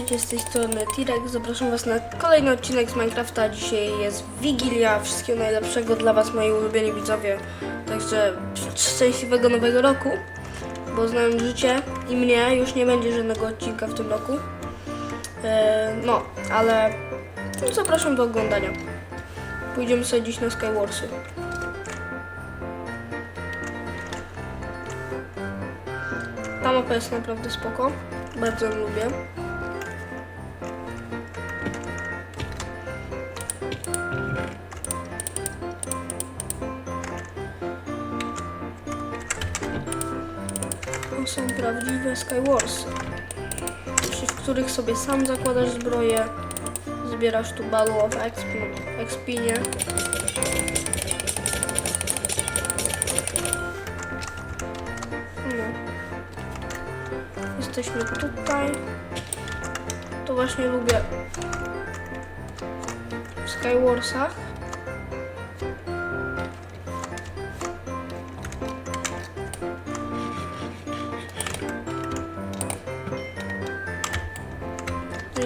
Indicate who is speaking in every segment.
Speaker 1: Witajcie z tej strony T-Rex. Zapraszam Was na kolejny odcinek z Minecrafta. Dzisiaj jest Wigilia. Wszystkiego najlepszego dla Was, moi ulubieni widzowie. Także szczęśliwego nowego roku, bo znając życie i mnie już nie będzie żadnego odcinka w tym roku. E, no, ale zapraszam do oglądania. Pójdziemy sobie dziś na Skywarsy. Ta mapa jest naprawdę spoko. Bardzo ją lubię. Są prawdziwe Skywarsy. W których sobie sam zakładasz zbroję, zbierasz tu Battle of Exp- Expinie. No. Jesteśmy tutaj. To właśnie lubię w Skywarsach.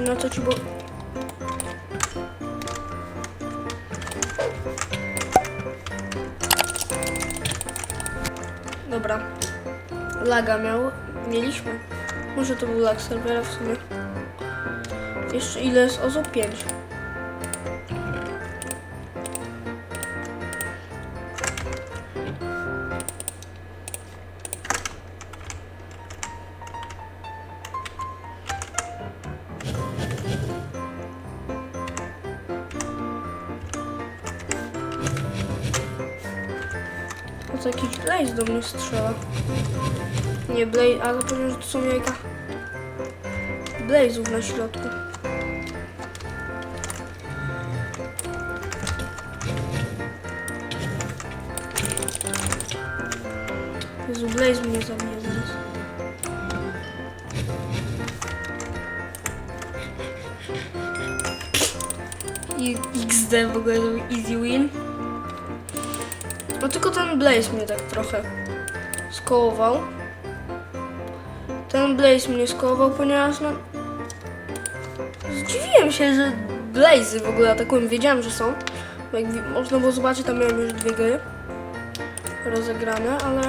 Speaker 1: No co ci bo... Dobra. Laga miał. Mieliśmy. Może to był lag serwera w sumie. Jeszcze ile jest osób? 5. to jakiś Blaze do mnie strzela. Nie Blaze, ale powiem, że to są jajka Blaze'ów na środku. Jezu, Blaze mnie zabije zaraz. I XD w ogóle easy win. No tylko ten Blaze mnie tak trochę skołował. Ten Blaze mnie skołował, ponieważ no... Zdziwiłem się, że Blazy w ogóle atakują. Wiedziałem, że są. Jak można było zobaczyć, tam miałem już dwie gry rozegrane, ale...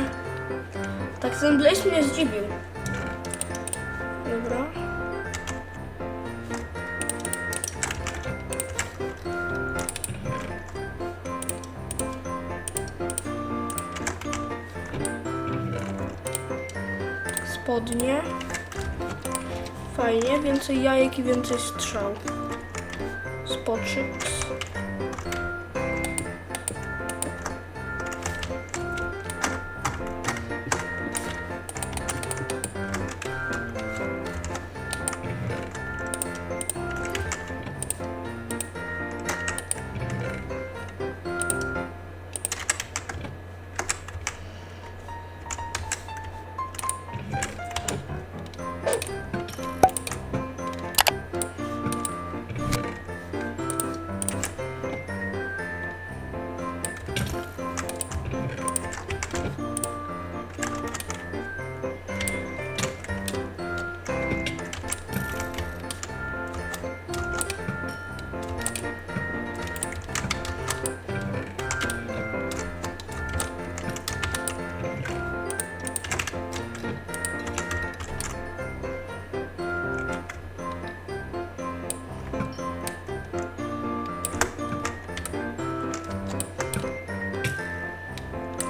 Speaker 1: Tak ten Blaze mnie zdziwił. Spodnie. Fajnie, więcej jajek i więcej strzał. Spoczyk.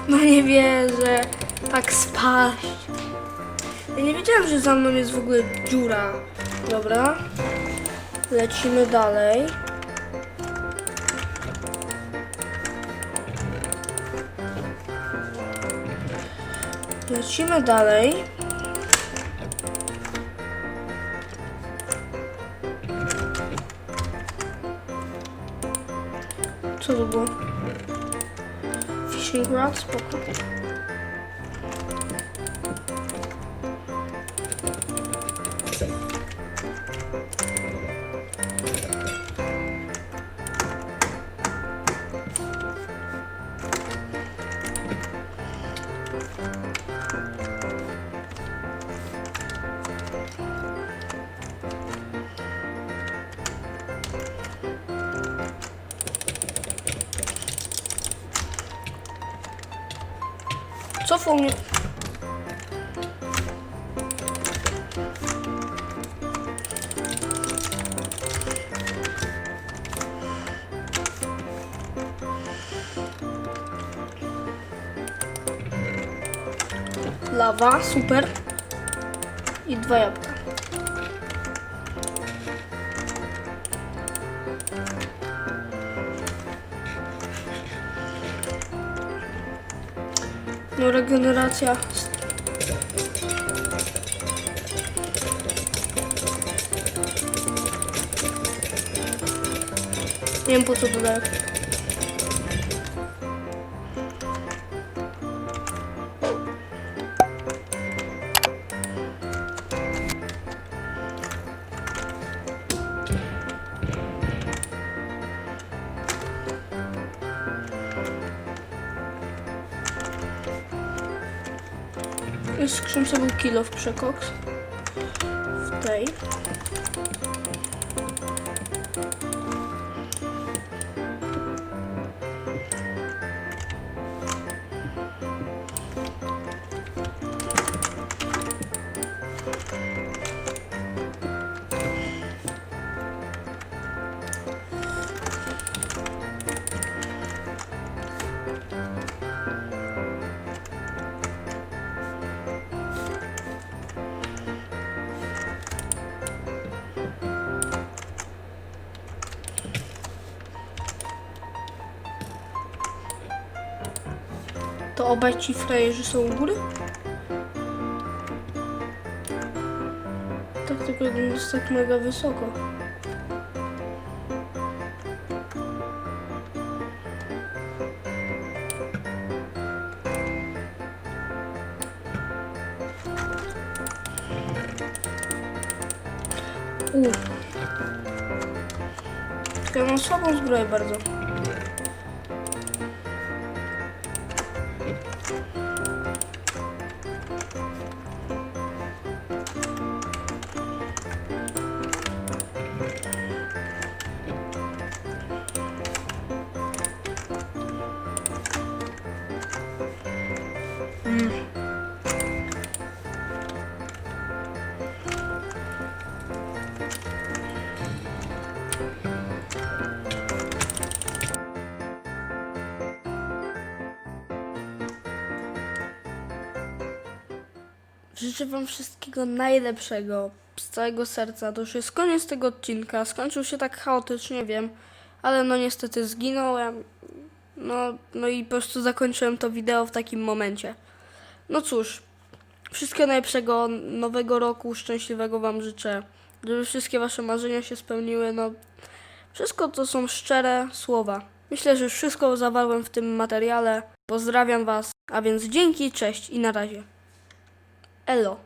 Speaker 1: No nie wierzę. Tak spaść. Ja nie wiedziałam, że za mną jest w ogóle dziura. Dobra. Lecimy dalej. Lecimy dalej. Co to było? she rocks. Pokemon. tô fome. Лава, супер. И два яблока. No regeneracja. Nie wiem po co skrzynce był kilo w przekoks. W tej. To obaj ci frajerzy są u góry? Tak, tylko jeden jest tak mega wysoko. U. Ja mam słabą zbroję bardzo. Thank you. Życzę Wam wszystkiego najlepszego z całego serca. To już jest koniec tego odcinka. Skończył się tak chaotycznie, wiem, ale no niestety zginąłem. No, no i po prostu zakończyłem to wideo w takim momencie. No cóż, wszystkiego najlepszego, nowego roku, szczęśliwego Wam życzę. Żeby wszystkie Wasze marzenia się spełniły. No, wszystko to są szczere słowa. Myślę, że już wszystko zawarłem w tym materiale. Pozdrawiam Was, a więc dzięki, cześć i na razie. Elo.